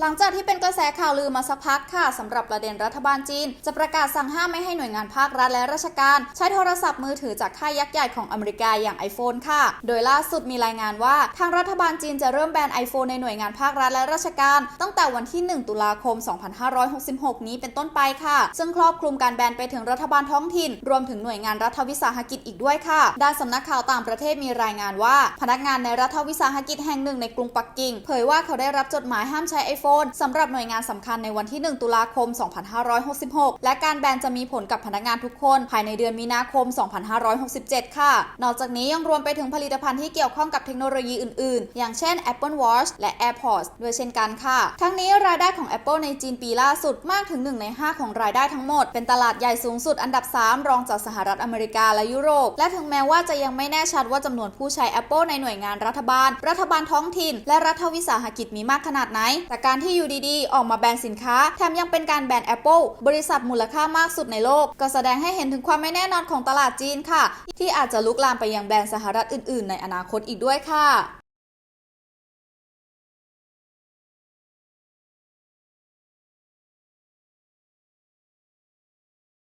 หลังจากที่เป็นกระแสข่าวลือมาสักพักค่ะสำหรับประเด็นรัฐบาลจีน จะประกาศสั่งห้ามไม่ให้หน่วยงานภาครัฐและราชการ ใช้โทรศัพท์มือถือจากค่ายยักษ์ใหญ่ของอเมริกาอย่าง iPhone ค่ะ โดยล่าสุดมีรายงานว่า ทางรัฐบาลจีนจะเริ่มแบน iPhone ในหน่วยงานภาครัฐและราชการ ตั้งแต่วันที่ 1 ตุลาคม 2566 นี้เป็นต้นไปค่ะ ซึ่งครอบคลุมการแบนไปถึงรัฐบาลท้องถิ่น รวมถึงหน่วยงานรัฐวิสาหกิจอีกด้วยค่ะด้านสำนักข่าวต่างประเทศมีรายงานว่า พนักงานในรัฐวิสาหกิจแห่งหนึ่งในกรุงปักกิ่ง เผยว่าเขาได้รับจดหมายห้ามใช้ iPhone สำหรับหน่วยงานสำคัญในวันที่ 1 ตุลาคม 2566 และการแบนจะมีผลกับพนักงานทุกคน ภายในเดือนมีนาคม 2567 ค่ะ นอกจากนี้ยังรวมไปถึงผลิตภัณฑ์ที่เกี่ยวข้องกับเทคโนโลยีอื่นๆ อย่างเช่น Apple Watch และ AirPods ด้วยเช่นกันค่ะ ทั้งนี้รายได้ของ Apple ในจีนปีล่าสุดมากถึง 1 ใน 5 ของรายได้ทั้งหมด เป็นตลาดใหญ่สูงสุดอันดับ 3 รองจากสหรัฐอเมริกาและยุโรป และถึงแม้ว่าจะยังไม่แน่ชัดว่าจำนวนผู้ใช้ Apple ในหน่วยงานรัฐบาล รัฐบาลท้องถิ่น และรัฐวิสาหกิจมีมากขนาดไหน แต่การที่อยู่ดีๆ ออกมาแบนสินค้า แถมยังเป็นการแบน Apple บริษัทมูลค่ามากสุดในโลก ก็แสดงให้เห็นถึงความไม่แน่นอนของตลาดจีนค่ะ ที่อาจจะลุกลามไปยังแบรนด์สหรัฐอื่นๆ ในอนาคตอีกด้วยค่ะ